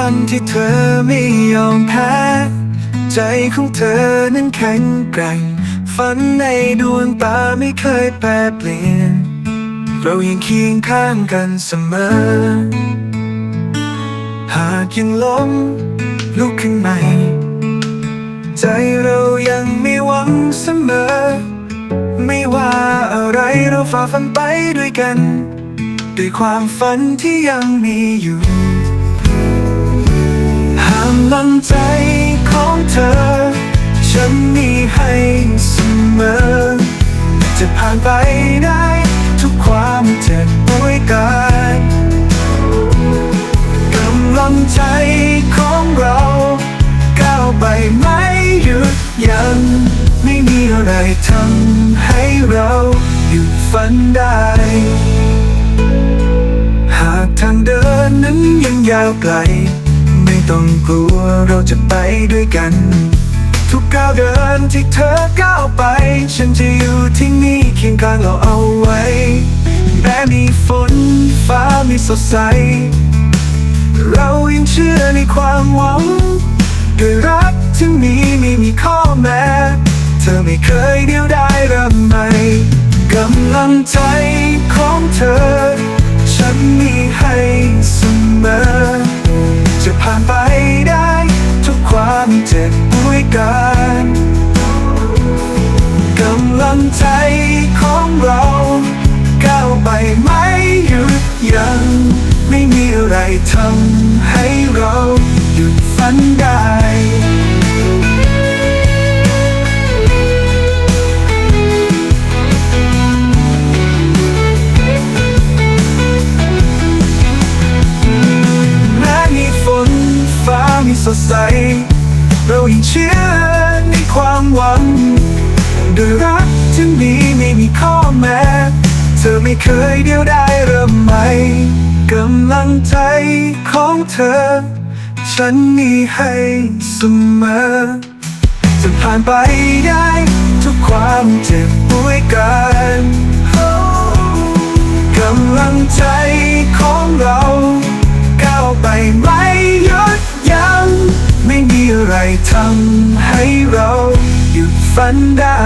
วันที่เธอไม่ยอมแพ้ ใจของเธอนั้นแข็งแกร่ง ฝันในดวงตาไม่เคยแปรเปลี่ยน เรายังเคียงข้างกันเสมอ หากยังล้มลุกขึ้นใหม่ ใจเรายังมีหวังเสมอ ไม่ว่าอะไรเราฝ่าฟันไปด้วยกัน ด้วยความฝันที่ยังมีอยู่ ลังใจของเธอ ฉันมีให้เสมอ จะผ่านไปได้ทุกความเจ็บป่วยกายกำลังใจของเราก้าวไปไม่หยุดยัง้งไม่มีอะไรทำให้เราหยุดฝันได้ หากทางเดินนั้นยังยาวไกล ต้องกลัวเราจะไปด้วยกัน ทุกก้าวเดินที่เธอก้าวไป ฉันจะอยู่ที่นี่เคียงข้างเราเอาไว้ แม้มีฝนฟ้ามีสดใส เรายังเชื่อในความหวังด้วยรักที่มีไม่มีข้อแม้ เธอไม่เคยเดียวได้เริ่มใหม่กำลังใจของเธอ ฉันมีให้เสมอ จะผ่านไป กันกำลังใจของเราก้าวไปไม่หยุดยัง้งไม่มีอะไรทำให้เราหยุดฝันได้แม้มีฝนฟ้ามีสดใสเรายังเชื่อ เธอไม่เคยเดียวได้เริ่มใหม่กำลังใจของเธอ ฉันมีให้เสมอจะผ่านไปได้ทุกความเจ็บป่วยกันกำลังใจของเราก้าวไปไม่หยุดยัง้งไม่มีอะไรทำให้เราหยุดฝันได้